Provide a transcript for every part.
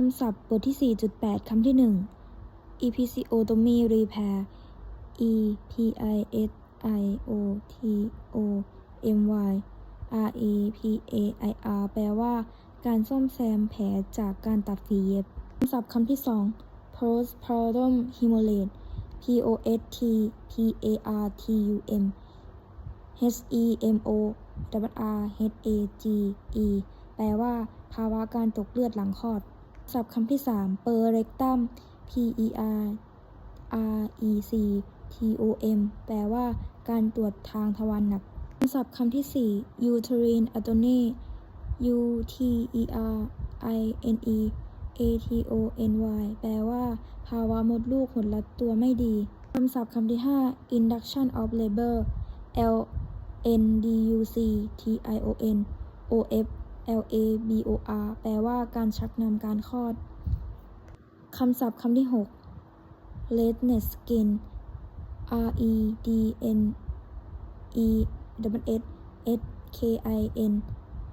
คำศัพท์บทที่ 4.8 คำที่ 1 episiotomy repair e p i s i o t o m y r e p a i r แปลว่า การซ่อมแซมแผลจากการตัดฝีเย็บ คำศัพท์คำที่ 2 postpartum hemorrhage p o s t p a r t u m h e m o r r h a g e แปลว่า ภาวะการตกเลือดหลังคลอด ศัพท์คำที่ 3 per rectum p e r r e c t o m แปลว่า การตรวจทางทวารหนักคำศัพท์คำที่ 4 uterine atony u t e r i n e a t o n y แปลว่า ภาวะมดลูกหดรัดตัวไม่ดี คำศัพท์คำที่ 5 induction of labor l n d u c t i o n o f L A B O R แปลว่าการชักนำการคลอด คำศัพท์คำที่ 6 redness skin R E D N E W S S K I N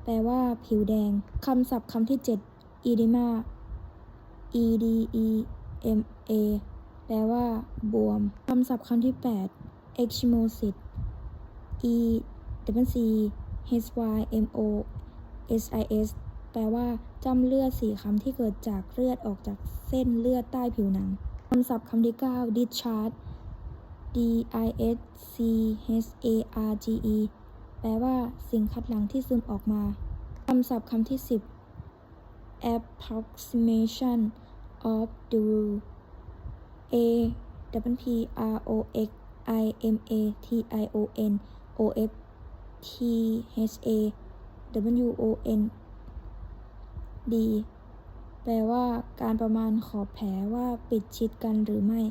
แปลว่าผิวแดง คำศัพท์คำที่ 7 edema E D E M A แปลว่า บวม คำศัพท์คำที่ 8 echymosis E W C H Y M O SIS แปลว่าจำเลือดสีคำที่เกิดจากเลือดออกจากเส้นเลือดใต้ผิวหนังคำศัพท์คำที่ 9 discharge D I S C H A R G E แปลว่าสิ่งคัดหลั่งที่ซึมออกมาคำศัพท์คำที่ 10 approximation of the rule A W P R O X I M A T I O N O F T H A W O N D แปลว่าการประมาณขอบแผลว่าปิดชิดกันหรือไม่